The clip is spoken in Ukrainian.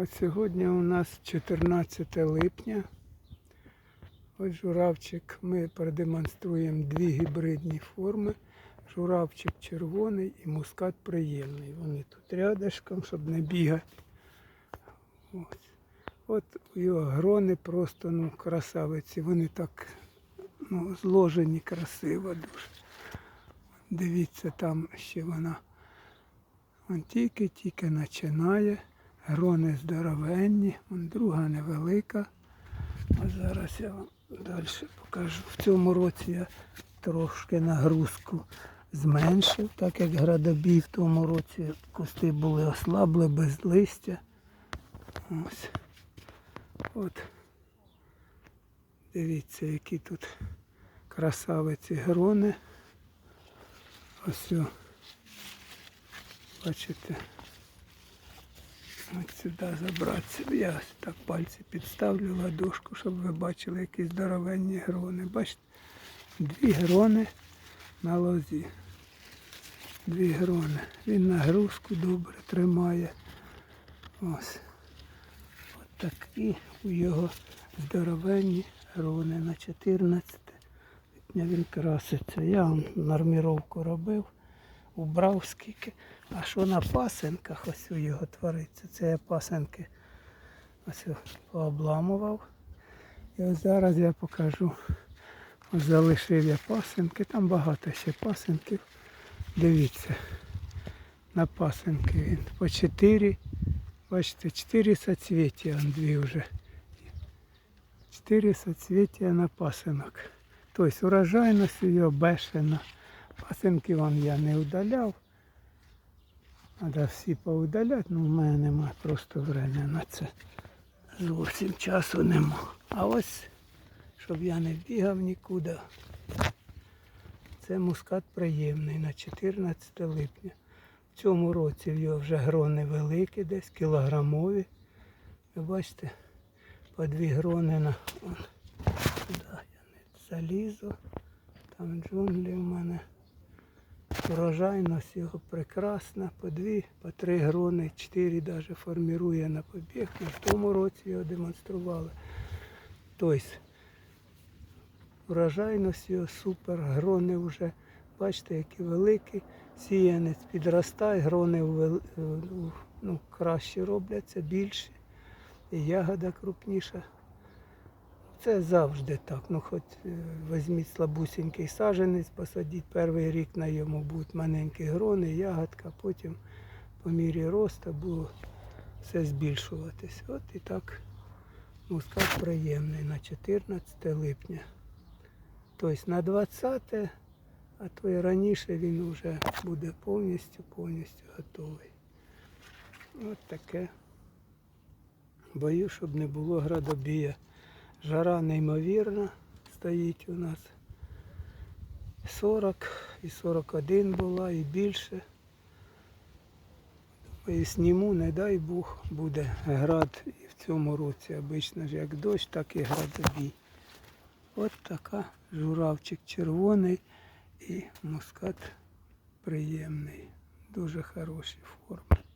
От сьогодні у нас 14 липня. Ось журавчик. Ми продемонструємо дві гібридні форми. Журавчик червоний і мускат приємний. Вони тут рядышком, щоб не бігати. Ось. От його грони просто ну, красавиці. Вони так ну, зложені красиво дуже. Дивіться, там ще вона он тільки-тільки починає. Грони здоровенні, друга невелика. А зараз я вам далі покажу. В цьому році я трошки нагрузку зменшив, так як градобій в тому році кусти були ослабли без листя. Ось. От. Дивіться, які тут красавиці грони. Ось. Бачите. От сюди забратися. Я ось так пальці підставлю ладошку, щоб ви бачили, які здоровенні грони. Бачите? Дві грони на лозі. Дві грони. Він нагрузку добре тримає. Ось. От такі у його здоровенні грони на 14. Дня він краситься. Я норміровку робив, убрав скільки. А що на пасенках ось у його твориться? Це я пасенки ось пообламував. І ось зараз я покажу. Ось залишив я пасенки, там багато ще пасенків. Дивіться, на пасенки він по 4. Бачите, 4 соцвіття, дві вже. 4 соцвіття на пасинок. Тобто урожайність його бешена. Пасинки вон я не удаляв. Треба всі поудаляти, ну в мене немає просто времени на це. Зовсім часу нема. А ось, щоб я не бігав нікуди. Це мускат приємний на 14 липня. В цьому році його вже грони великі, десь кілограмові. Ви бачите, по дві грони на. Сюди я не залізу. Там джунглі в мене. Урожайність його прекрасна, по дві, по три грони, чотири навіть формірує на побіг. Ми в тому році його демонстрували. Тобто урожайність його супер, грони вже, бачите, які великі. Сіянець підростає, грони ну, краще робляться, більше. І ягода крупніша. Це завжди так. Ну, хоч е, візьміть слабусінький саженець, посадіть перший рік на йому будуть маленькі грони, ягодка, потім по мірі росту буде все збільшуватись. От і так мускат приємний на 14 липня. Тобто на 20, а то і раніше він вже буде повністю повністю готовий. От таке. Боюсь, щоб не було градобія. Жара неймовірна стоїть у нас. 40 і 41 була і більше. І сніму, не дай Бог, буде град і в цьому році. Обично ж як дощ, так і градобій. От така журавчик червоний і мускат приємний. Дуже хороші форми.